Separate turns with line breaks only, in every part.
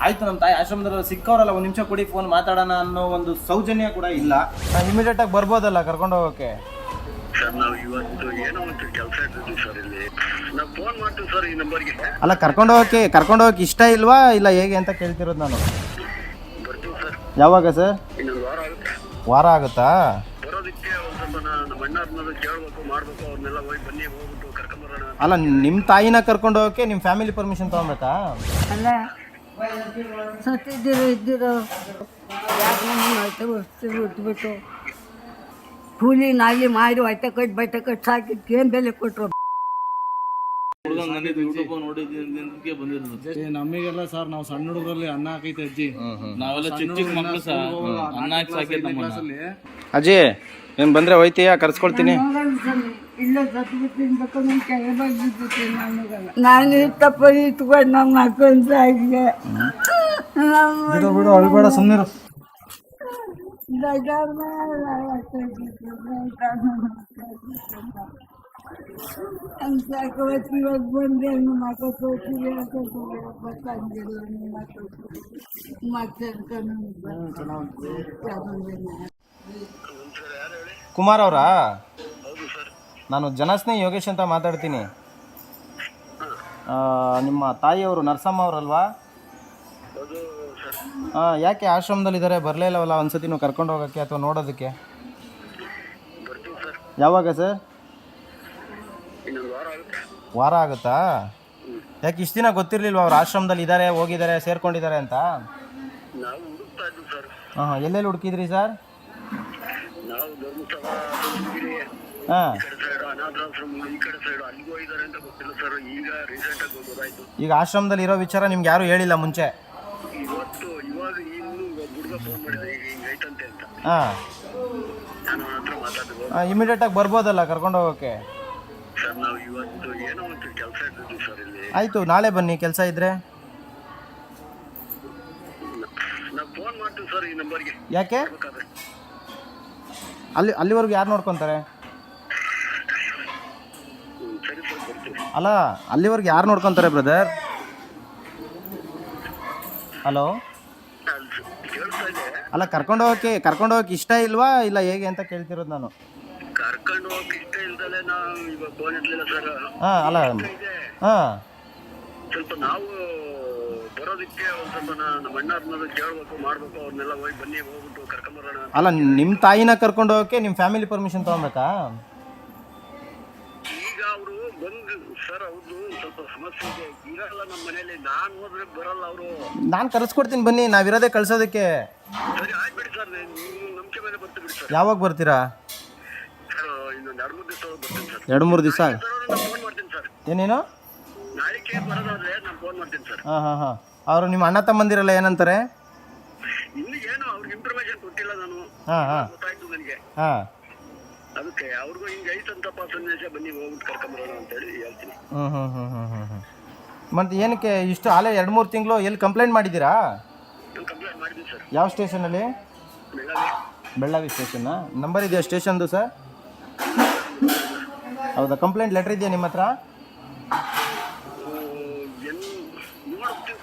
ಆಯ್ತು ನಮ್ಮ ತಾಯಿ ಆಶ್ರಮದಲ್ಲಿ ಸಿಕ್ಕವರಲ್ಲ ಒಂದು ನಿಮಿಷ ಕೊಡಿ ಫೋನ್ ಮಾತಾಡೋಣ ಅನ್ನೋ ಒಂದು ಸೌಜನ್ಯ ಕೂಡ ಇಲ್ಲ. ಇಮಿಡಿಯೇಟ್ ಆಗಿ ಬರ್ಬೋದಲ್ಲ ಕರ್ಕೊಂಡು ಹೋಗೋಕೆ?
ಸರ್ ನಾವು ಇವತ್ತು ಏನೋ ಒಂದು ಕೆಲಸ ಇರ್ತಿದ್ವಿ ಸರ್ ಇಲ್ಲಿ. ನಾವು ಫೋನ್ ಮಾಡ್ತೀವಿ ಸರ್ ಈ ನಂಬರ್ಗೆ
ಅಲ್ಲ ಕರ್ಕೊಂಡು ಹೋಗಕ್ಕೆ ಕರ್ಕೊಂಡು ಹೋಗಕ್ಕೆ ಇಷ್ಟ ಇಲ್ವಾ? ಇಲ್ಲ ಹೇಗೆ ಅಂತ ಕೇಳ್ತಿರೋದು ನಾನು.
ಬರ್ತೀವಿ ಸರ್.
ಯಾವಾಗ ಸರ್?
ಇನ್ನೊಂದು ವಾರ ಆಗುತ್ತೆ.
ವಾರ ಆಗುತ್ತಾ?
ಬರೋದಕ್ಕೆ ಒಂದು ಸ್ವಲ್ಪ ನಾ- ನಮ್ಮ ಅಣ್ಣ ಅವ್ರನ್ನ ಕೇಳ್ಬೇಕು ಮಾಡ್ಬೇಕು ಅವ್ರನ್ನೆಲ್ಲ ಹೋಗಿ ಬನ್ನಿ ಹೋಗ್ಬಿಟ್ಟು ಕರ್ಕೊಂಬರೋಣ ಅಂತ.
ಅಲ್ಲ ನಿಮ್ಮ ತಾಯಿನ ಕರ್ಕೊಂಡು ಹೋಗಕ್ಕೆ ನಿಮ್ಮ ಫ್ಯಾಮಿಲಿ ಪರ್ಮಿಷನ್ ತೊಗೊಬೇಕಾ?
ಅಲ್ಲ ಸತ್ತಿದ್ದೀರೋ ಇದ್ದೀರೋ ಯಾಕೆ ಹೊಸ್ತಿರು ಉಟ್ಬಿಟ್ಟು ಕೂಲಿ ನಾಲಿ ಮಾಡಿ ಹೊಟ್ಟೆ ಕಟ್ಟು ಬಟ್ಟೆ ಕಟ್ಟು ಸಾಕಿದ್ಕೆ ಏನು ಬೆಲೆ ಕೊಟ್ಟರು
ನಮಗೆಲ್ಲ ಸರ್ ನಾವು ಸಣ್ಣ ಹುಡುಗರಲ್ಲಿ ಅನ್ನ ಹಾಕೈತೆ ಅಜ್ಜಿ.
ನಾವೆಲ್ಲ ಚಿಕ್ಕ ಚಿಕ್ಕ ಮಕ್ಳು ಸರ್ ಅನ್ನ ಹಾಕಿ ಸಾಕೈತೆ ನಮ್ಮನ್ನ.
ಅಜ್ಜಿ ನೀನು ಬಂದ್ರೆ ಹೋಯ್ತೀಯಾ? ಕರ್ಸ್ಕೊಳ್ತೀನಿ
ನಾನು ತಪ್ಪ ಇಟ್ಕೊಂಡು ನಮ್ಮ ಮಕ್ಕಳು ಸಾಕಿದೆ
ಬಿಡು ಬಿಡು ಅಳ್ಬೇಡ ಸುಮ್ಮನಿರು
ಸಾಕವತ್ತು ಇವಾಗ ಬಂದೆ ನಿಮ್ಮ ಮಕ್ಕಳು ತೋರಿಸಿದೆ ಗೊತ್ತಾಗಿಲ್ಲ ನಿಮ್ಮ ಮಕ್ಕಳು
ಕುಮಾರ್ ಅವರಾ
ಹೌದು ಸರ್
ನಾನು ಜನಸ್ನೇಹಿ ಯೋಗೇಶ್ ಅಂತ ಮಾತಾಡ್ತೀನಿ. ನಿಮ್ಮ ತಾಯಿಯವರು ನರಸಮ್ಮ ಅವರಲ್ವಾ? ಆ, ಯಾಕೆ ಆಶ್ರಮದಲ್ಲಿದ್ದಾರೆ ಬರಲೇ ಇಲ್ಲವಲ್ಲ ಒಂದ್ಸತಿ ನೀವು ಕರ್ಕೊಂಡು ಹೋಗೋಕ್ಕೆ ಅಥವಾ ನೋಡೋದಕ್ಕೆ? ಯಾವಾಗ ಸರ್?
ವಾರ ಆಗುತ್ತೆ?
ಯಾಕೆ ಇಷ್ಟು ದಿನ ಗೊತ್ತಿರಲಿಲ್ವ ಅವ್ರು ಆಶ್ರಮದಲ್ಲಿ ಇದ್ದಾರೆ ಹೋಗಿದ್ದಾರೆ ಸೇರ್ಕೊಂಡಿದ್ದಾರೆ ಅಂತ? ಹಾಂ ಎಲ್ಲೆಲ್ಲಿ ಹುಡುಕಿದ್ರಿ ಸರ್? ಹಾಂ.
ಈಗ ಆಗಿ
ಆಶ್ರಮದಲ್ಲಿ ಇರೋ ವಿಚಾರ ನಿಮ್ಗೆ ಯಾರು ಹೇಳಿಲ್ಲ ಮುಂಚೆ? ಹಾಂ.
ಮಾತಾಡ್ಬೇಕು
ಇಮಿಡಿಯೇಟಾಗಿ ಬರ್ಬೋದಲ್ಲ ಕರ್ಕೊಂಡು
ಹೋಗೋಕೆ?
ಆಯ್ತು ನಾಳೆ ಬನ್ನಿ ಕೆಲಸ
ಇದ್ರೆ.
ಯಾಕೆ? ಅಲ್ಲಿ ಅಲ್ಲಿವರೆಗೂ ಯಾರು ನೋಡ್ಕೊತಾರೆ? ಅಲ್ಲ ಅಲ್ಲಿವರೆಗೆ ಯಾರು ನೋಡ್ಕೊಂತಾರೆ ಬ್ರದರ್ ಹಲೋ
ಅಲ್ಲಿ
ಕರ್ಕೊಂಡು ಹೋಗಕ್ಕೆ ಕರ್ಕೊಂಡು ಹೋಗಕ್ಕೆ ಇಷ್ಟ ಇಲ್ವಾ ಇಲ್ಲ ಹೇಗೆ ಅಂತ ಕೇಳ್ತಿರೋದು ನಾನು?
ಕರ್ಕೊಂಡು ಹೋಗಕ್ಕೆ ಇಷ್ಟ ಇಲ್ದಲೆ ನಾವು ಇವಾಗ ಫೋನ್ ಇರ್ಲಿಲ್ಲ ಸರ್
ಹಾಂ ಅಲ್ಲ. ಹಾಂ.
ಸ್ವಲ್ಪ ನಾವು ಬರೋದಕ್ಕೆ ಒಂದು ಸ್ವಲ್ಪ ನಾ- ನಮ್ಮ ಅಣ್ಣ ಅವ್ರನ್ನ ಕೇಳ್ಬೇಕು ಅವ್ರನ್ನೆಲ್ಲ ಹೋಗಿ ಬನ್ನಿ ಹೋಗ್ಬಿಟ್ಟು ಕರ್ಕೊಂಬರೋಣ
ಅಲ್ಲ ನಿಮ್ಮ ತಾಯಿನ ಕರ್ಕೊಂಡು ಹೋಗಕ್ಕೆ ನಿಮ್ಮ ಫ್ಯಾಮಿಲಿ ಪರ್ಮಿಷನ್ ತೊಗೊಬೇಕಾ?
ಈಗ ಅವರು ಬಂದು ಸರ್ ಅವ್ರದ್ದು ಸ್ವಲ್ಪ ಸಮಸ್ಯೆ ಇದೆ. ಇರಲ್ಲ ನಮ್ಮ ಮನೇಲಿ ನಾನು ಹೋದ್ರೆ ಬರಲ್ಲ ಅವರು.
ನಾನು ಕರೆಸ್ಕೊಡ್ತೀನಿ ಬನ್ನಿ ನಾವಿರೋದೇ ಕಳ್ಸೋದಕ್ಕೆ.
ಸರಿ ಆಯ್ತು ಸರ್ ನೀವು ನಂಬಿಕೆ ಮೇಲೆ ಬರ್ತೀವಿ ಬಿಡಿ ಸರ್.
ಯಾವಾಗ ಬರ್ತೀರಾ?
ಸರ್ ಇನ್ನೊಂದು ಎರಡು ಮೂರು ದಿವಸ ಬರ್ತೀನಿ ಸರ್.
ಎರಡು ಮೂರು ದಿವಸ?
ನಾನು ಫೋನ್ ಮಾಡ್ತೀನಿ ಸರ್.
ಏನೇನು?
ನಾಳೆಗೆ ಬರೋದಾದ್ರೆ ನಾನು ಫೋನ್ ಮಾಡ್ತೀನಿ ಸರ್.
ಹಾಂ ಹಾಂ ಹಾಂ. ಅವರು ನಿಮ್ಮ ಅಣ್ಣ ತಮ್ಮಂದಿರಲ್ಲ ಏನಂತಾರೆ?
ಇನ್ನು ಏನು ಅವ್ರಿಗೆ ಇನ್ಫಾರ್ಮೇಶನ್ ಕೊಟ್ಟಿಲ್ಲ ನಾನು.
ಹಾಂ ಹಾಂ.
ಗೊತ್ತಾಯ್ತು ನನಗೆ.
ಹಾಂ.
ಅದಕ್ಕೆ ಅವ್ರಿಗೂ ಹಿಂಗೆ ಐತಂತಪ್ಪ ಸನ್ನಿವೇಶ ಬನ್ನಿ ಹೋಗ್ಬಿಟ್ಟು ಕರ್ಕೊಂಬರೋಣ ಅಂತೇಳಿ ಹೇಳ್ತೀನಿ.
ಹ್ಞೂ ಹ್ಞೂ ಹ್ಞೂ ಹ್ಞೂ ಹ್ಞೂ ಹ್ಞೂ ಮತ್ತು ಏನಕ್ಕೆ ಇಷ್ಟು ಆಲೇ ಎರಡು ಮೂರು ತಿಂಗಳು ಎಲ್ಲಿ ಕಂಪ್ಲೇಂಟ್ ಮಾಡಿದ್ದೀರಾ?
ನಾನು ಕಂಪ್ಲೇಂಟ್ ಮಾಡಿದ್ದೀನಿ ಸರ್.
ಯಾವ ಸ್ಟೇಷನಲ್ಲಿ
ಬೆಳಗ್ಗೆ
ಬೆಳ್ಳಾವಿ. ಸ್ಟೇಷನ್ನ ನಂಬರ್ ಇದೆಯಾ ಸ್ಟೇಷನ್ದು ಸರ್? ಹೌದಾ ಕಂಪ್ಲೇಂಟ್ ಲೆಟ್ರ್ ಇದೆಯಾ ನಿಮ್ಮ ಹತ್ರ?
ಏನು ನೋಡ್ತೀನಿ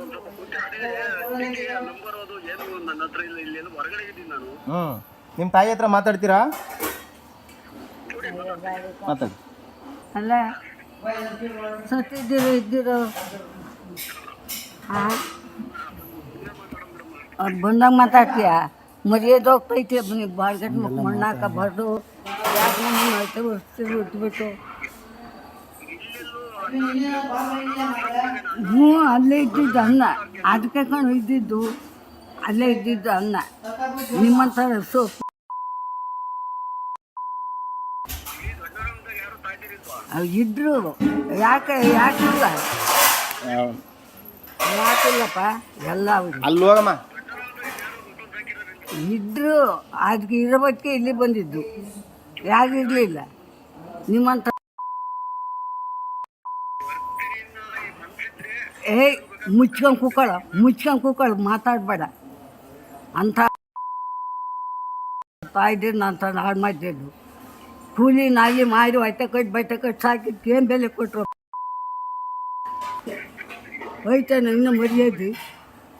ಒಂದು ಸ್ವಲ್ಪ ಕೊಟ್ಟಿರ್ತೀನಿ ನಂಬರ್ ಅದು ಏನು ನನ್ನ ಹತ್ರ ಇಲ್ಲ ಇಲ್ಲೆಲ್ಲ ಹೊರಗಡೆ ಇದ್ದೀನಿ ನಾನು.
ಹ್ಞೂ ನಿಮ್ಮ ತಾಯಿ ಹತ್ರ ಮಾತಾಡ್ತೀರಾ? ಮಾತಾಡಿ.
ಅಲ್ಲ ಸತ್ತಿದ್ದೀರೋ ಇದ್ದೀರೋ? ಹಾಂ ಅವ್ರು ಬಂದಾಗ ಮಾತಾಡ್ತೀಯ? ಮರ್ಯಾದೆ ಹೋಗ್ತೈತೆ ಬನ್ನಿ ಬಾಳ್ಗಟ್ ಮಕ್ಕಳು ಮಣ್ಣಾಕ ಬರ್ದು. ಯಾಕೆ ಉಟ್ಬಿಟ್ಟು? ಹ್ಞೂ ಅಲ್ಲೇ ಇದ್ದಿದ್ದು ಅನ್ನ. ಅದಕ್ಕೆ ಕಣು ಇದ್ದಿದ್ದು ಅಲ್ಲೇ ಇದ್ದಿದ್ದು ಅನ್ನ. ನಿಮ್ಮಂಥ ಸೊಪ್ಪು ಇದ್ರು ಯಾಕೆ ಯಾಕಿಲ್ಲ ಯಾಕಿಲ್ಲಪ್ಪ ಎಲ್ಲ ಅವ್ರು
ಅಲ್ಲಿ ಹೋಗಮ್ಮ.
ಇದ್ರು ಅದಕ್ಕೆ ಇರೋಬಕ್ಕೆ ಇಲ್ಲಿ ಬಂದಿದ್ದು. ಯಾಕಿರಲಿಲ್ಲ ನಿಮ್ಮಂತ ಏ ಮುಚ್ಕೊಂಡು ಕೂಕೊಳ ಮುಚ್ಕೊಂಡು ಕೂಕೊಳ ಮಾತಾಡಬೇಡ. ಅಂತ ತಾಯ್ದಿರ್ ನಾನು ಹಾಳು ಮಾಡ್ತಿದ್ದು ಕೂಲಿ ನಾಯಿ ಮಾಡಿ ಹೊಟ್ಟೆ ಕಟ್ಟು ಬಟ್ಟೆ ಕಟ್ಟು ಸಾಕಿ ಏನು ಬೆಲೆ ಕೊಟ್ಟರು ಐತೆ ಇನ್ನೂ ಮರ್ಯಾದೆ.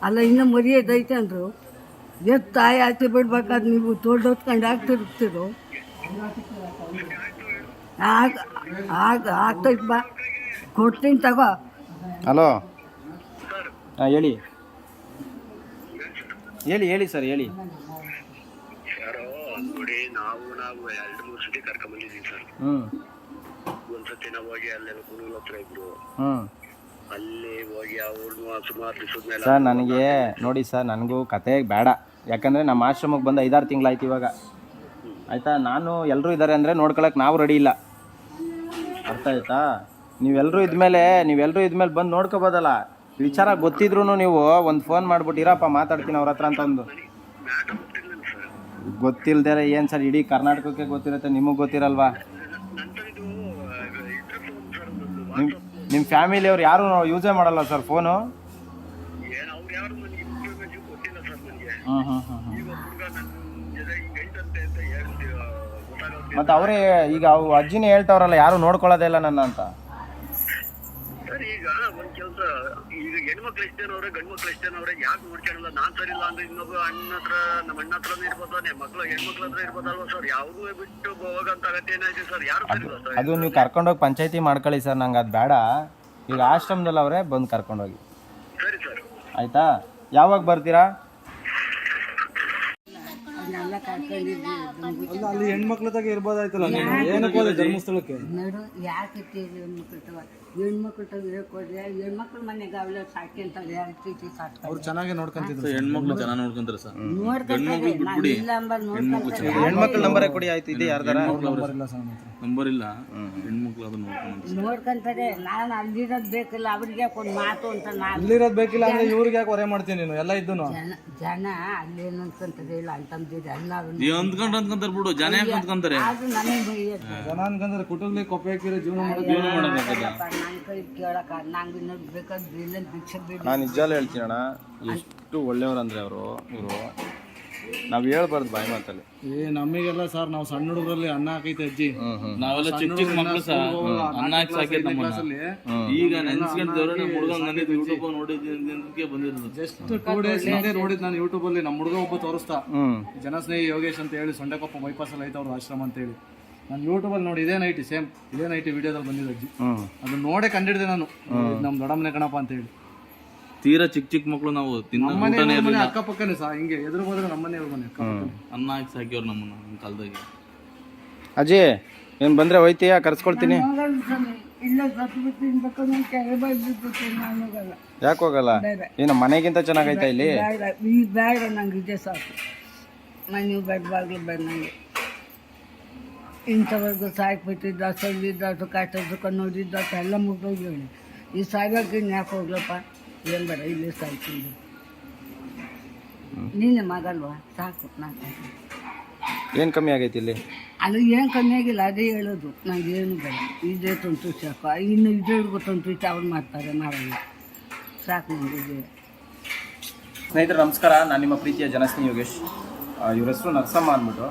ಅಲ್ಲ ಇನ್ನು ಮರ್ಯಾದೆ ಅಂದರು. ಎತ್ತು ತಾಯಿ ಆಚೆ ಬಿಡ್ಬೇಕಾದ್ರೆ ನೀವು ದೊಡ್ಡ ಹೊತ್ಕೊಂಡು ಆಗ್ತಿರ್ತೀರೋ? ಆಗ ಆಗ ಆಗ್ತೈತೆ ಬಾ. ಕೊಡ್ತೀನಿ ತಗೋ.
ಹಲೋ. ಹಾಂ ಹೇಳಿ. ಹೇಳಿ ಹೇಳಿ ಸರ್ ಹೇಳಿ.
ಯಾರೋ ಅಂದ್ಬಿಡಿ ನಾವು ನಾವು ಎರಡು ಮೂರು ಕರ್ಕೊಂಡ್ ಸರ್. ಒಂದ್ಸತಿ ನಾವು ಹೋಗಿ ಅಲ್ಲೆಲ್ಲ ಹತ್ರ ಇದ್ರು. ಅಲ್ಲಿ ಹೋಗಿ ಅವ್ರನ್ನ ಸುಮಾರು ದಿವಸದ ಮೇಲೆ
ಸರ್ ನನಗೆ ನೋಡಿ ಸರ್ ನನಗೂ ಕತೆ ಬೇಡ. ಯಾಕಂದರೆ ನಮ್ಮ ಆಶ್ರಮಕ್ಕೆ ಬಂದು ಐದಾರು ತಿಂಗಳಾಯ್ತು ಇವಾಗ. ಆಯಿತಾ? ನಾನು ಎಲ್ಲರೂ ಇದ್ದಾರೆ ಅಂದರೆ ನೋಡ್ಕೊಳಕ್ಕೆ ನಾವು ರೆಡಿ ಇಲ್ಲ. ಅರ್ಥ ಆಯ್ತಾ? ನೀವೆಲ್ಲರೂ ಇದ್ಮೇಲೆ ನೀವೆಲ್ಲರೂ ಇದ್ಮೇಲೆ ಬಂದು ನೋಡ್ಕೋಬೋದಲ್ಲ. ವಿಚಾರ ಗೊತ್ತಿದ್ರು ನೀವು ಒಂದು ಫೋನ್ ಮಾಡ್ಬಿಟ್ಟು ಇರಪ್ಪ ಮಾತಾಡ್ತೀನಿ ಅವ್ರ ಹತ್ರ ಅಂತ ಒಂದು.
ಮ್ಯಾಟರ್ ಗೊತ್ತಿರ್ಲಿಲ್ಲ ಸರ್
ಗೊತ್ತಿಲ್ದೇ ಏನು ಸರ್, ಇಡೀ ಕರ್ನಾಟಕಕ್ಕೆ ಗೊತ್ತಿರುತ್ತೆ, ನಿಮಗೆ ಗೊತ್ತಿರಲ್ವಾ? ನಿಮ್ಮ ನಿಮ್ಮ ಫ್ಯಾಮಿಲಿಯವ್ರು ಯಾರು ಯೂಸೇ ಮಾಡಲ್ಲ ಸರ್ ಫೋನು
ನನಗೆ
ಹ್ಞೂ ಮತ್ತು ಅವರೇ ಈಗ ಅವು ಅಜ್ಜಿನೇ ಹೇಳ್ತಾವ್ರಲ್ಲ, ಯಾರು ನೋಡ್ಕೊಳ್ಳೋದೇ ಇಲ್ಲ ನನ್ನ ಅಂತ.
ಒಂದ್ ಕೆಲಸ ಈಗ ಹೆಣ್ಮಕ್ಳು ಎಷ್ಟು ಜನ ಅವ್ರೆ ಗಂಡು ಮಕ್ಳು ಎಷ್ಟು ಜನ ಅವ್ರೆ ಯಾಕೆ ನೋಡ್ಕೊಳ್ಳಲ್ಲ ನಾನ್ ಸರಿ ಇಲ್ಲ ಅಂದ್ರೆ ಇನ್ನೊಬ್ಬ ಅಣ್ಣ ಹತ್ರ ನಮ್ಮ ಅಣ್ಣ ಹತ್ರನೇ ಇರ್ಬೋದಾನೆ ಮಕ್ಳು ಹೆಣ್ಮಕ್ಳ ಹತ್ರ ಇರ್ಬೋದಲ್ವಾ ಸರ್? ಯಾವ್ದು ಬಿಟ್ಟು ಹೋಗಂತ ಅಗತ್ಯ ಏನಾಯ್ತು ಸರ್? ಯಾರು ಸರಿ ಇಲ್ಲ ಸರ್?
ಅದು ನೀವು ಕರ್ಕೊಂಡೋಗಿ ಪಂಚಾಯತಿ ಮಾಡ್ಕೊಳ್ಳಿ ಸರ್ ನಂಗೆ ಅದು ಬೇಡ. ಈಗ ಆಶ್ರಮದಲ್ಲಿ ಅವರೇ ಬಂದು ಕರ್ಕೊಂಡೋಗಿ
ಸರಿ ಸರ್.
ಆಯ್ತಾ? ಯಾವಾಗ ಬರ್ತೀರಾ?
ಅಲ್ಲ ಅಲ್ಲಿ ಹೆಣ್ಮಕ್ಳದಾಗ ಇರ್ಬೋದಾಯ್ತಲ್ಲ ನೀನು ಏನಕ್ಕೆ ಹೋದೆ ಧರ್ಮಸ್ಥಳಕ್ಕೆ?
ನೋಡು ಯಾಕೆ ಹೆಣ್ಮಕ್ಳು ತವ ಹೆಣ್ಮಕ್ಳು ಮನೆಗೆ ಸಾಕಿ ಸಾಕ್ಯಂತಾರೆ ಸಾಕ್ತಾರೆ?
ಅವ್ರು ಚೆನ್ನಾಗಿ ನೋಡ್ಕೊಂತಿದ್ರು
ಹೆಣ್ಮಕ್ಳು ಚೆನ್ನಾಗಿ ನೋಡ್ಕೊಂತಾರೆ ಸರ್.
ನೋಡ್ಕೊಂತಾರೆ. ನಾನು ಇಲ್ಲ ಅಂಬ ನೋಡ್ಕೊಂತಾರೆ.
ಹೆಣ್ಮಕ್ಳ ನಂಬರೇ ಕೊಡಿ ಆಯ್ತು ಇದೆ ಯಾರ್ದಾರ?
ನಂಬರ್ ಇಲ್ಲ ಸರ್
ನಂಬರ್ ಇಲ್ಲ. ಹೆಣ್ಮಕ್ಳು ಅದು ನೋಡ್ಕೊಂಡು
ನೋಡ್ಕೊಂತಾರೆ. ನಾನು ಅಲ್ಲಿರೋದು ಬೇಕಿಲ್ಲ ಅವ್ರಿಗೆ ಒಂದು ಮಾತು ಅಂತ ನಾನು
ಇಲ್ಲಿರೋದು ಬೇಕಿಲ್ಲ ಅಂದ್ರೆ ಇವ್ರಿಗೆ ಯಾಕೆ ಹೊರೆ ಮಾಡ್ತೀನಿ ನೀನು? ಎಲ್ಲ
ಜನ ಅಲ್ಲಿ ಅಲ್ಲೇನು ಅನ್ಕೊಂತಾರೆ ಇಲ್ಲ ಅಂತಂದಿದ್ದು ಎಲ್ಲರೂ
ನೀವು ಅಂದ್ಕೊಂಡು ಅಂದ್ಕೊಂತಾರೆ ಬಿಡು ಜನ ಯಾಕೆ ಅಂದ್ಕೊಂತಾರೆ?
ಆದ್ರೂ ನನಗೆ ಬೈಯೋದು
ಜನ ಅನ್ಕಂದ್ರೆ ಕುಟುಂಬದಲ್ಲಿ ಕೊಪ್ಪೆ ಹಾಕಿರೋ ಜೀವನ ಮಾಡೋದು
ನಾನು ಕೈ ಕೇಳಕ ನಂಗೆ ಇನ್ನೊಂದು ಬೇಕಾದ್ರೆ ಇಲ್ಲ ಭಿಕ್ಷೆ ಬೇಡ.
ನಾನು ನಿಜಾಲು ಹೇಳ್ತೀನಿ ಅಣ್ಣ ಎಷ್ಟು ಒಳ್ಳೆಯವ್ರು ಅಂದ್ರೆ ಅವರು ಇವರು. ನಾವು ಹೇಳ್ಬಾರ್ದು ಬಾಯಿ ಮಾತಲ್ಲಿ.
ಏ ನಮಗೆಲ್ಲ ಸರ್ ನಾವು ಸಣ್ಣ ಹುಡುಗರಲ್ಲಿ ಅನ್ನ ಹಾಕೈತೆ ಅಜ್ಜಿ.
ನಾವೆಲ್ಲ ಚಿಕ್ಕ ಚಿಕ್ಕ ಸರ್. ಸಹ ಅನ್ನ ಹಾಕಿ ಸಾಕಿದ್ ನಮ್ಮನ್ನ. ಈಗ ನೆನ್ಸ್ಕೊಂಡ್ರೆ ನಮ್ಮ ಹುಡುಗ ನಂದಿದ್ದು ಯೂಟ್ಯೂಬ್ ನೋಡಿದ್ದಕ್ಕೆ ಬಂದಿರೋದು.
ಜಸ್ಟ್ ಟೂ ಡೇಸ್ ಹಿಂದೆ ನೋಡಿದ್ ನಾನು ಯೂಟ್ಯೂಬ್ ಅಲ್ಲಿ ನಮ್ಮ ಹುಡುಗ ಒಬ್ಬ ತೋರಿಸ್ತಾ ಜನಸ್ನೇಹಿ ಯೋಗೇಶ್ ಅಂತ ಹೇಳಿ ಸೊಂಡೆಕೊಪ್ಪ ಬೈಪಾಸ್ ಅಲ್ಲಿ ಐತೆ ಅವ್ರ ಆಶ್ರಮ ಅಂತ ಹೇಳಿ. ನಾನು ಯೂಟ್ಯೂಬ್ ಅಲ್ಲಿ ನೋಡಿ ಇದೇ ನೈಟಿ ಸೇಮ್ ಇದೇ ನೈಟಿ ವಿಡಿಯೋದಲ್ಲಿ ಬಂದಿದ್ದು ಅಜ್ಜಿ. ಅದನ್ನ ನೋಡೇ ಕಂಡಿಡ್ದೆ ನಾನು. ನಮ್ ನಮ್ಮ ದೊಡ್ಡಮ್ಮನೆ ಕಣಪ್ಪ ಅಂತ ಹೇಳಿ.
ತೀರಾ ಚಿಕ್ಕ ಚಿಕ್ಕ ಮಕ್ಕಳು ನಾವು ತಿನ್ನೋ
ನಮ್ಮನೆ
ಊಟನೇ
ಮನೆ
ಇರ್ಲಿಲ್ಲ.
ಅಕ್ಕಪಕ್ಕನೇ ಸಹ ಹಿಂಗೆ ಎದುರು ಹೋದ್ರೆ ನಮ್ಮನೆ ಮನೆ ಅಕ್ಕಪಕ್ಕ
ಅನ್ನ ಹಾಕಿ ಸಾಕಿವ್ರು ನಮ್ಮನ್ನ ನಮ್ಮ ಕಾಲದಾಗೆ.
ಅಜ್ಜಿ ಏನ್ ಬಂದ್ರೆ ಹೋಯ್ತೀಯಾ? ಕರ್ಸ್ಕೊಳ್ತೀನಿ
ಹೋಗಲ್ಲ ಸ್ವಾಮಿ ಇಲ್ಲ ಸತ್ತು ಬಿಟ್ಟು ತಿನ್ಬೇಕು ನಾನು ಕೆರೆ ಬಂದ್ಬಿಟ್ಟು ನಾನು
ಯಾಕೆ ಹೋಗಲ್ಲ? ಏನು ಮನೆಗಿಂತ ಚೆನ್ನಾಗೈತಾ ಇಲ್ಲಿ?
ಬೇಡ ಈ ಬೇಡ ನಂಗೆ ಇದೆ ಸಾಕು. ಮನೆ ಬೇಡವಾಗ್ಲೂ ಬೇಡ ನನಗೆ ಇಂಥವರೆಗೂ ಸಾಕ್ಬಿಟ್ಟಿದ್ದ ಸೊಲ್ಲಿದ್ದಾತು ಕಷ್ಟ ಸುಖ ನೋಡಿದ್ದಾತು ಎಲ್ಲ ಮುಗ್ದೋಗಿ ಈ ಸಾಯಕ್ಕೆ ಇನ್ನು ಯಾಕೆ ಹೋಗ್ಲಪ್ಪ? ಏನು ಬೇಡ ಇಲ್ಲಿ ಸಾಕು ನೀನೆ ಮಗಲ್ವಾ ಸಾಕು ನಾನು
ಏನು ಕಮ್ಮಿ ಆಗೈತಿ ಇಲ್ಲಿ?
ಅದು ಏನು ಕಮ್ಮಿ ಆಗಿಲ್ಲ ಅದೇ ಹೇಳೋದು. ನಂಗೆ ಏನು ಬೇಡ. ಇದೇ ತಂತು ಸಾಕು ಇನ್ನು ಇದ್ರಿಗೂ ತಂತು ಅವ್ರು ಮಾಡ್ತಾರೆ ಮಾಡಲ್ಲ. ಸಾಕು ನನಗೆ ಇದೆ.
ಸ್ನೇಹಿತರೆ ನಮಸ್ಕಾರ. ನಾನು ನಿಮ್ಮ ಪ್ರೀತಿಯ ಜನಸ್ನೇಹಿ ಯೋಗೇಶ್. ಇವ್ರ ಹೆಸರು ನರಸಮ್ಮ ಅಂದ್ಬಿಟ್ಟು.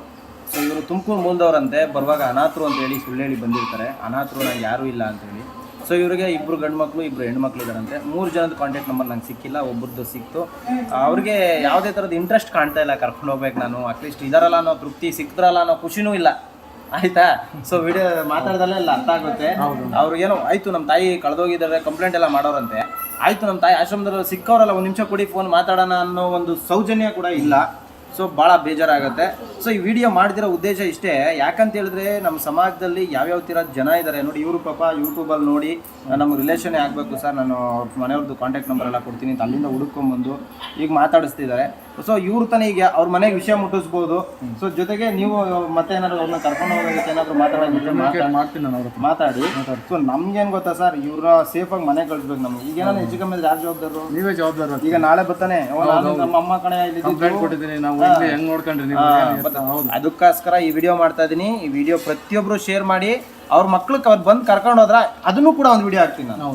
ಸೊ ಇವರು ತುಮಕೂರು ಮೂಲದವರಂತೆ ಬರುವಾಗ ಅನಾಥರು ಅಂತ ಹೇಳಿ ಸುಳ್ಳು ಹೇಳಿ ಬಂದಿರ್ತಾರೆ. ಅನಾಥರು ನಂಗೆ ಯಾರೂ ಇಲ್ಲ ಅಂತೇಳಿ ಸೊ ಇವರಿಗೆ ಇಬ್ಬರು ಗಂಡು ಮಕ್ಕಳು ಇಬ್ಬರು ಹೆಣ್ಮಕ್ಳು ಇದ್ದಾರಂತೆ ಮೂರು ಜನದ ಕಾಂಟ್ಯಾಕ್ಟ್ ನಂಬರ್ ನಂಗೆ ಸಿಕ್ಕಿಲ್ಲ ಒಬ್ಬರದ್ದು ಸಿಕ್ತು. ಅವ್ರಿಗೆ ಯಾವುದೇ ಥರದ ಇಂಟ್ರೆಸ್ಟ್ ಕಾಣ್ತಾ ಇಲ್ಲ ಕರ್ಕೊಂಡು ಹೋಗ್ಬೇಕು ನಾನು ಅಟ್ಲೀಸ್ಟ್ ಇದರಲ್ಲ ಅನ್ನೋ ತೃಪ್ತಿ ಸಿಕ್ತರಲ್ಲ ಅನ್ನೋ ಖುಷಿನೂ ಇಲ್ಲ. ಆಯ್ತಾ? ಸೊ ವಿಡಿಯೋ ಮಾತಾಡ್ದಲ್ಲೇ ಎಲ್ಲ ಅರ್ಥ ಆಗುತ್ತೆ. ಅವ್ರಿಗೇನೋ ಆಯ್ತು ನಮ್ಮ ತಾಯಿ ಕಳೆದೋಗಿದ್ದಾರೆ ಕಂಪ್ಲೇಂಟ್ ಎಲ್ಲ ಮಾಡೋರಂತೆ. ಆಯ್ತು ನಮ್ಮ ತಾಯಿ ಆಶ್ರಮದಲ್ಲಿ ಸಿಕ್ಕವರಲ್ಲ ಒಂದು ನಿಮಿಷ ಕೊಡಿ ಫೋನ್ ಮಾತಾಡೋಣ ಅನ್ನೋ ಒಂದು ಸೌಜನ್ಯ ಕೂಡ ಇಲ್ಲ. ಸೊ ಭಾಳ ಬೇಜಾರಾಗುತ್ತೆ. ಸೊ ಈ ವಿಡಿಯೋ ಮಾಡಿದಿರೋ ಉದ್ದೇಶ ಇಷ್ಟೇ, ಯಾಕಂತ ಹೇಳಿದ್ರೆ ನಮ್ಮ ಸಮಾಜದಲ್ಲಿ ಯಾವ್ಯಾವ ಥರ ಜನ ಇದ್ದಾರೆ ನೋಡಿ ಇವರು ಪಾಪ ಯೂಟ್ಯೂಬಲ್ಲಿ ನೋಡಿ ನಮ್ಮ ರಿಲೇಷನ್ ಆಗಬೇಕು ಸರ್, ನಾನು ಅವ್ರ ಮನೆಯವ್ರದ್ದು ಕಾಂಟ್ಯಾಕ್ಟ್ ನಂಬರ್ ಎಲ್ಲ ಕೊಡ್ತೀನಿ ಅಲ್ಲಿಂದ ಹುಡುಕೊಂಬಂದು ಈಗ ಮಾತಾಡಿಸ್ತಿದ್ದಾರೆ. ಸೊ ಇವ್ರು ತಾನೇ ಈಗ ಅವ್ರ ಮನೆಗೆ ವಿಷಯ ಮುಟ್ಟಿಸ್ಬೋದು. ಸೊ ಜೊತೆಗೆ ನೀವು ಮತ್ತೆ ಏನಾದ್ರು ಅವ್ರನ್ನ ಕರ್ಕೊಂಡು ಹೋಗೋದಕ್ಕೆ ಏನಾದ್ರು ಮಾತಾಡೋದಿದ್ರೆ ಮಾತಾಡಿ
ಮಾಡ್ತೀನಿ ನಾನು ಅವ್ರ
ಮಾತಾಡಿ. ಸೊ ನಮ್ಗೇನು ಗೊತ್ತಾ ಸರ್? ಇವ್ರ ಸೇಫಾಗಿ ಮನೆ ಕಳಿಸ್ಬೇಕು ನಮ್ಗೆ. ಈಗ ಏನಾದ್ರು ಹೆಚ್ಚು ಕಮ್ಮಿ ಯಾರು ಜವಾಬ್ದಾರು
ನೀವೇ ಜವಾಬ್ದಾರ
ಈಗ ನಾಳೆ ಬರ್ತಾನೆ. ನಮ್ಮ ಅಮ್ಮ ಕಡೆ ಇಲ್ಲಿ
ನಾವು ಹೆಂಗ್ ನೋಡ್ಕೊಂಡ್ರಿ
ಅದಕ್ಕೋಸ್ಕರ ಈ ವಿಡಿಯೋ ಮಾಡ್ತಾ ಇದೀನಿ. ಈ ವಿಡಿಯೋ ಪ್ರತಿಯೊಬ್ರು ಶೇರ್ ಮಾಡಿ. ಅವ್ರ ಮಕ್ಳಿಗೆ ಅವ್ರು ಬಂದು ಕರ್ಕೊಂಡು ಹೋದ್ರ ಅದನ್ನು ಕೂಡ ಒಂದು ವಿಡಿಯೋ ಹಾಕ್ತೀನಿ ನಾನು.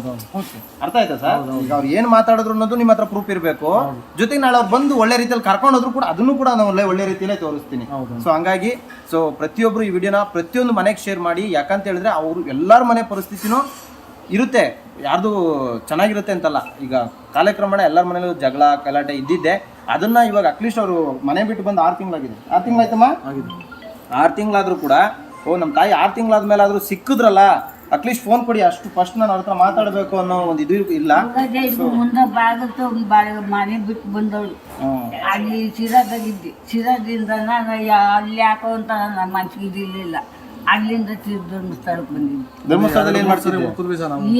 ಅರ್ಥ ಆಯ್ತಾ ಸರ್? ಈಗ ಅವ್ರು ಏನು ಮಾತಾಡಿದ್ರು ಅನ್ನೋದು ನಿಮ್ಮ ಹತ್ರ ಪ್ರೂಫ್ ಇರಬೇಕು. ಜೊತೆಗೆ ನಾಳೆ ಅವ್ರು ಬಂದು ಒಳ್ಳೆ ರೀತಿಯಲ್ಲಿ ಕರ್ಕೊಂಡು ಹೋದ್ರು ಕೂಡ ಅದನ್ನು ಕೂಡ ನಾನು ಒಳ್ಳೆ ಒಳ್ಳೆ ರೀತಿಯಲ್ಲೇ ತೋರಿಸ್ತೀನಿ. ಸೊ ಹಂಗಾಗಿ ಸೊ ಪ್ರತಿಯೊಬ್ರು ಈ ವಿಡಿಯೋನ ಪ್ರತಿಯೊಂದು ಮನೆಗೆ ಶೇರ್ ಮಾಡಿ ಯಾಕಂತ ಹೇಳಿದ್ರೆ ಅವರು ಎಲ್ಲರ ಮನೆ ಪರಿಸ್ಥಿತಿನೂ ಇರುತ್ತೆ. ಯಾರ್ದು ಚೆನ್ನಾಗಿರುತ್ತೆ ಅಂತಲ್ಲ. ಈಗ ಕಾಲಕ್ರಮೇಣ ಎಲ್ಲರ ಮನೇಲೂ ಜಗಳ ಕಲಾಟೆ ಇದ್ದಿದ್ದೆ. ಅದನ್ನ ಇವಾಗ ಅಟ್ಲೀಸ್ಟ್ ಅವರು ಮನೆ ಬಿಟ್ಟು ಬಂದು ಆರು ತಿಂಗಳಾಗಿದೆ. ಆರು ತಿಂಗಳಾಯ್ತಮ್ಮ ಆರು ತಿಂಗಳಾದ್ರೂ ಕೂಡ ಓ ನಮ್ಮ ತಾಯಿ ಆರು ತಿಂಗಳಾದ್ಮೇಲೆ ಆದ್ರೂ ಸಿಕ್ಕಿದ್ರಲ್ಲ ಅಟ್ಲೀಸ್ಟ್ ಫೋನ್ ಕೊಡಿ ಅಷ್ಟು ಫಸ್ಟ್ ನಾನು ಅವ್ರ ಹತ್ರ ಮಾತಾಡಬೇಕು ಅನ್ನೋ ಒಂದು ಇದು ಇಲ್ಲ.
ಮುಂದೆ ಬಾಗತ್ತು ಮನೆ ಬಿಟ್ಟು ಬಂದವಳು. ಅಲ್ಲಿ ಸಿರಾದಾಗಿದ್ದೆ ಸಿರಾದಿಂದ ನಾನು ಅಲ್ಲಿ ಯಾಕೋ ಅಂತ ನನ್ನ ಮನ್ಸಿಗೆ ಇದಿರ್ಲಿಲ್ಲ ಅಲ್ಲಿಂದ ತಿರ್ದು ಸ್ಥಳಕ್ಕೆ ಬಂದಿದ್ದೆ
ಧರ್ಮಸ್ಥಳದಲ್ಲಿ ಏನ್ ಮಾಡ್ತಿದ್ದೆ?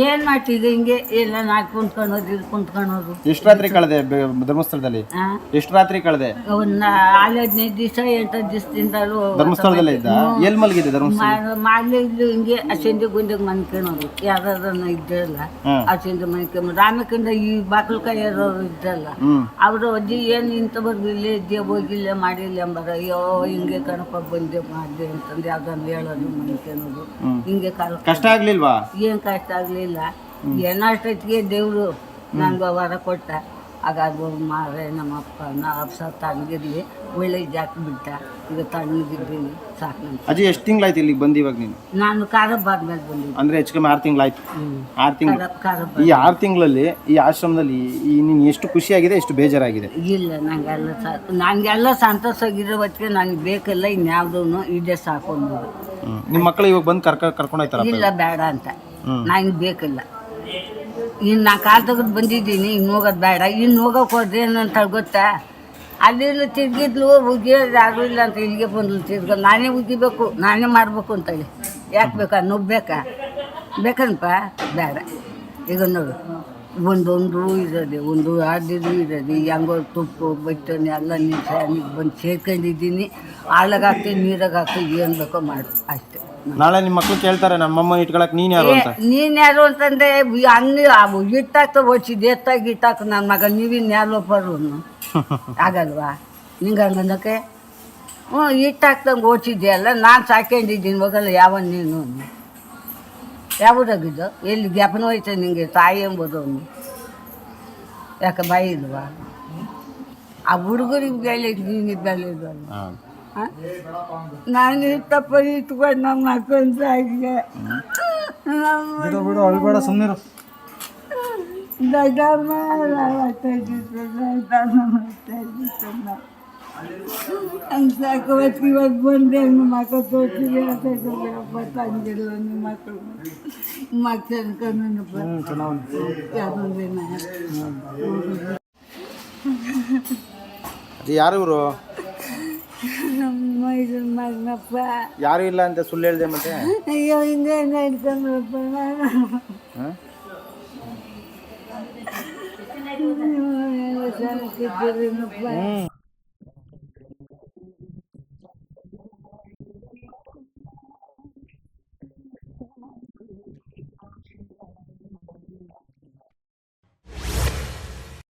ಏನ್ ಹಿಂಗೆ ಎಲ್ಲ ನಾಲ್ಕು ಕುಂತ್ಕೊಳೋದು ಇದು ಕುಂತ್ಕೊಳೋದು
ಎಷ್ಟು ರಾತ್ರಿ ಕಳೆದೆ ಬೆ- ಧರ್ಮಸ್ಥಳದಲ್ಲಿ?
ಆ?
ಎಷ್ಟು ರಾತ್ರಿ ಕಳೆದೆ?
ಒಂದು ಆರು ಹದಿನೈದು ದಿವಸ ಎಂಟು ದಿವಸದಿಂದಲೂ
ಧರ್ಮಸ್ಥಳದಲ್ಲೇ ಇದ್ದ? ಎಲ್ಲಿ ಮಲಗಿದೆ ಧರ್ಮಸ್ಥಳ?
ಮಾಡ್ಲಿದ್ದು ಹಿಂಗೆ ಅಸಂಜೆ ಗುಂಡಿಗೆ ಮನ್ಕೊಳೋದು ಯಾವ್ದಾದ್ರು ಇದ್ದಲ್ಲ
ಹ್ಮ್.
ಮನ್ಕೊಂಬ ರಾಮಕಂದ ಈ ಬಾಕಲ್ ಕೈಯರೋರು ಇದ್ದಲ್ಲ
ಹ್ಮ್.
ಅವರು ಅಜ್ಜಿ ಏನು ಇಂತ ಇಲ್ಲೇ ಇದ್ದೆ ಹೋಗಿಲ್ಲ ಮಾಡಿಲ್ಲ ಎಂಬಾರ ಅಯ್ಯೋ ಹಿಂಗೆ ಕಣಪ್ಪ ಬಂದೆ ಮಾಡಿದೆ ಅಂತಂದು ಯಾವ್ದನ್ನ ಹೇಳೋದು ಮನ್ಕೊಳೋದು ಹಿಂಗೆ ಕಾಲ
ಕಷ್ಟ ಆಗ್ಲಿಲ್ವಾ?
ಏನು ಕಷ್ಟ ಆಗಲಿಲ್ಲ. ಏನಾಷ್ಟೊತ್ತಿಗೆ ದೇವರು ನನಗೆ ವರ ಕೊಟ್ಟ. ಹಾಗಾದ್ರೆ ಮಾರೆ ನಮ್ಮಪ್ಪ ನಾ ಸಹ ತಣ್ಣಗಿರ್ಲಿ ಒಳ್ಳೆ ಜಾಕ್ ಬಿಟ್ಟ? ಈಗ ತಣ್ಣಗಿದ್ದೀನಿ ಸಾಕು ನನ್ಗೆ.
ಅಜ್ಜಿ ಎಷ್ಟು ತಿಂಗಳಾಯ್ತು ಇಲ್ಲಿಗೆ ಬಂದು ಇವಾಗ ನೀನು?
ನಾನು ಕಾರಬ್ಬಾದ ಬಾದ್ಮೇಲೆ ಬಂದಿದ್ದೆ.
ಅಂದ್ರೆ ಹೆಚ್ಚು ಕಮ್ಮಿ ಆರು ತಿಂಗಳಾಯ್ತು. ಆರು ತಿಂಗಳು. ಈ ಆರು ತಿಂಗಳಲ್ಲಿ ಈ ಆಶ್ರಮದಲ್ಲಿ ಈ ನೀನು ಎಷ್ಟು ಖುಷಿಯಾಗಿದೆ ಎಷ್ಟು ಬೇಜಾರಾಗಿದೆ?
ಇಲ್ಲ ನಂಗೆಲ್ಲ ಸಾಕು ನನಗೆಲ್ಲ ಸಂತೋಷವಾಗಿರೋ ಹೊತ್ತಿಗೆ ನನಗೆ ಬೇಕಲ್ಲ ಇನ್ಯಾವುದೂ ಇದೇ ಸಾಕು ಅನ್ನೋದು
ಹ್ಮ್. ನಿಮ್ಮ ಮಕ್ಕಳು ಇವಾಗ ಬಂದು ಕರ್ಕ ಕರ್ಕೊಂಡು ಹೋಯ್ತಾರ
ಇಲ್ಲ ಬೇಡ ಅಂತ.
ಹ್ಮ್.
ನನಗೆ ಬೇಕಿಲ್ಲ. ಇನ್ನು ನಾ ಕಾಲು ತೆಗೆದು ಬಂದಿದ್ದೀನಿ ಇನ್ನು ಹೋಗೋದು ಬೇಡ. ಇನ್ನು ಹೋಗೋಕೆ ಹೋದ್ರೆ ಏನಂತ ಗೊತ್ತಾ? ಅಲ್ಲಿಲ್ಲ ತಿರ್ಗಿದ್ಲು, ಉಗಿಯೋದು ಯಾರೂ ಇಲ್ಲ ಅಂತ ಇಲ್ಲಿಗೆ ಬಂದ್ಲು ತಿರ್ಗ. ನಾನೇ ಉಗಿಬೇಕು, ನಾನೇ ಮಾಡಬೇಕು ಅಂತೇಳಿ ಯಾಕೆ ಬೇಕಾ? ನುಗ್ಬೇಕಾ ಬೇಕನಪ್ಪ ಬೇಡ. ಈಗ ನೋಡು. ಒಂದೊಂದು ಇರೋದು ಒಂದು ಆಡಿದು ಇರೋದು ಹೆಂಗೋ ತುಪ್ಪು, ಬಟ್ಟನೆ ಎಲ್ಲ ನೀರು ಬಂದು ಸೇರ್ಕೊಂಡಿದ್ದೀನಿ. ಹಾಳಾಗ ಹಾಕ್ತೀನಿ ನೀರಾಗ ಹಾಕ್ತೀನಿ ಏನು ಬೇಕೋ ಮಾಡು. ಅಷ್ಟೇ.
ನಾಳೆ ನಿಮ್ಮ ಮಕ್ಕಳು ಕೇಳ್ತಾರೆ ನಮ್ಮಮ್ಮ ಇಟ್ಕೊಳಕ್ ನೀನ್ ಯಾರು ಅಂತ.
ನೀನ್ ಯಾರು ಅಂತಂದ್ರೆ ಅನ್ನ ಅವು ಇಟ್ಟಾಕ ಓಡಿಸಿದ್ದು ಎತ್ತಾಗ ಇಟ್ಟಾಕ ನನ್ನ ಮಗ ನೀವಿನ್ ಯಾರು ಬರು ಆಗಲ್ವಾ? ನಿಂಗೆ ಹಂಗನ್ನಕ್ಕೆ ಹ್ಞೂ ಇಟ್ಟಾಕ್ದಂಗೆ ಓಚಿದ್ಯಲ್ಲ ಅಲ್ಲ ನಾನು ಸಾಕೊಂಡಿದ್ದೀನಿ ಹೋಗಲ್ಲ ಯಾವ ನೀನು ಯಾವ್ದಾಗಿದ್ದು ಎಲ್ಲಿ ಜ್ಞಾಪನ ಹೋಯ್ತು ನಿಂಗೆ ತಾಯಿ ಎಂಬುದು ಯಾಕೆ ಬಾಯಿ ಇಲ್ವಾ? ಆ ಹುಡುಗರಿಗೆ ಬೆಲೆ ನೀನು ಬೆಲೆ? ನಾನು ತಪ್ಪ ಇಟ್ಕೊಂಡು ನಮ್ಮ ಮಕ್ಕಳು ಆಗಿದೆ
ಬಿಡು ಬಿಡು ಅಳ್ಬೇಡ ಸುಮ್ಮನಿರು
ದೊಡ್ಡಮ್ಮ ಸಾಕು ಹೊತ್ತು ಇವಾಗ ಬಂದೆ ನಿಮ್ಮ ಮಕ್ಕಳು ತೋರಿಸಿದೆ ಬಿಡಪ್ಪ ತಂಗಿಲ್ಲ ನಿಮ್ಮ ಮಕ್ಕಳು. ಯಾವುದೊಂದೇನ
ಅಜ್ಜಿ ಯಾರು ಇವರು?
ನಮ್ಮ ಇದನ್ನ ಮಗನಪ್ಪ
ಯಾರು ಇಲ್ಲ ಅಂತ ಸುಳ್ಳು ಹೇಳ್ದೆ ಮತ್ತೆ
ಅಯ್ಯೋ ಹಿಂಗೆ ನಡ್ಕೊಂಡ್ರಪ್ಪ ನಾನು
ಹ?
ಚೆನ್ನಾಗಿದ್ದೀರೇನಪ್ಪ